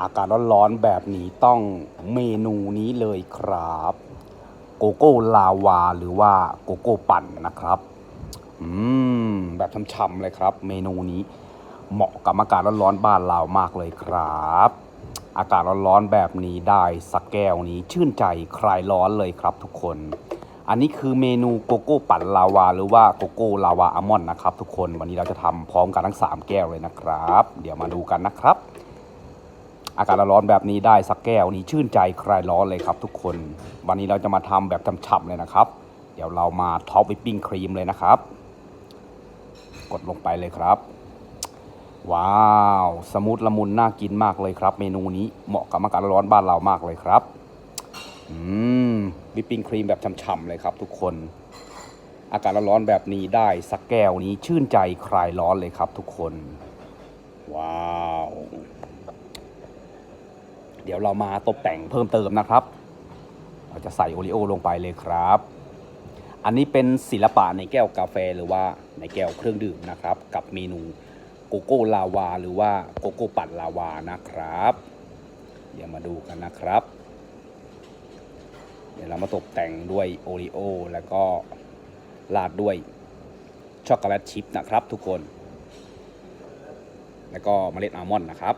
อากาศร้อนๆแบบนี้ต้องเมนูนี้เลยครับ โกโก้ลาวาหรือว่าโกโก้ปั่นนะครับ อืม แบบช่ำๆเลยครับ เมนูนี้เหมาะกับอากาศร้อนๆบ้านเรามากเลยครับ อากาศร้อนๆแบบนี้ได้สักแก้วนี้ชื่นใจคลายร้อนเลยครับทุกคน อันนี้คือเมนูโกโก้ปั่นลาวา หรือว่าโกโก้ลาวาอัลมอนด์นะครับ ทุกคนวันนี้เราจะทำพร้อมกันทั้ง 3 แก้วเลยนะครับ เดี๋ยวมาดูกันนะครับ อากาศร้อนแบบนี้ได้สักแก้วนี้ชื่นใจคลายร้อนเลยครับ ทุกคน วันนี้เราจะมาทำแบบฉ่ำๆเลยนะครับ เดี๋ยวเรามาท็อปวิปปิ้งครีมเลยนะครับ กดลงไปเลยครับ ว้าว สมูทละมุนน่ากินมากเลยครับ เมนูนี้เหมาะกับอากาศร้อนบ้านเรามากเลยครับอืมวิปปิ้งครีมแบบฉ่ำๆเลยครับ ทุกคน อากาศร้อนแบบนี้ได้สักแก้วนี้ชื่นใจคลายร้อนเลยครับ ทุกคน ว้าว เดี๋ยวเรามาตกแต่งเพิ่มเติมนะครับ เราจะใส่โอริโอลงไปเลยครับ อันนี้เป็นศิลปะในแก้วกาแฟหรือว่าในแก้วเครื่องดื่มนะครับ กับเมนูโกโก้ลาวา หรือว่าโกโก้ปั่นลาวานะครับ เดี๋ยวมาดูกันนะครับ เดี๋ยวเรามาตกแต่งด้วยโอริโอแล้วก็ราดด้วยช็อกโกแลตชิพนะครับทุกคน แล้วก็เมล็ดอัลมอนด์นะครับ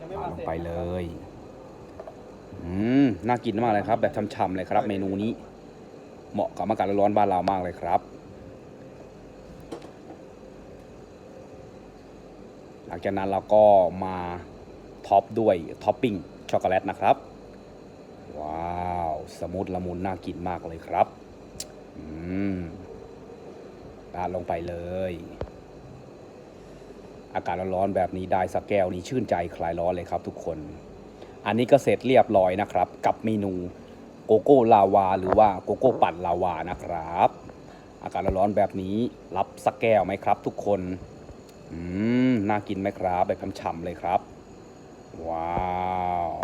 ราดลงไปเลย อืมน่ากินมากเลยครับ แบบช่ำๆเลยครับ เมนูนี้ เหมาะกับอากาศร้อนบ้านเรามากเลยครับ หลังจากนั้นเราก็มาท็อปด้วยท็อปปิ้งช็อกโกแลตนะครับ ว้าวสมูทละมุนน่ากินมากเลยครับ อืมราดลงไปเลย อากาศร้อนๆแบบนี้ได้สักแก้วนี้ชื่นใจคลายร้อนเลยครับทุกคน อันนี้ก็เสร็จเรียบร้อยนะครับ กับเมนูโกโก้ลาวา หรือว่าโกโก้ปั่นลาวานะครับ อากาศร้อนแบบนี้รับสักแก้วไหมครับ ทุกคนอืมน่ากินไหมครับแบบฉ่ำๆเลยครับ ว้าว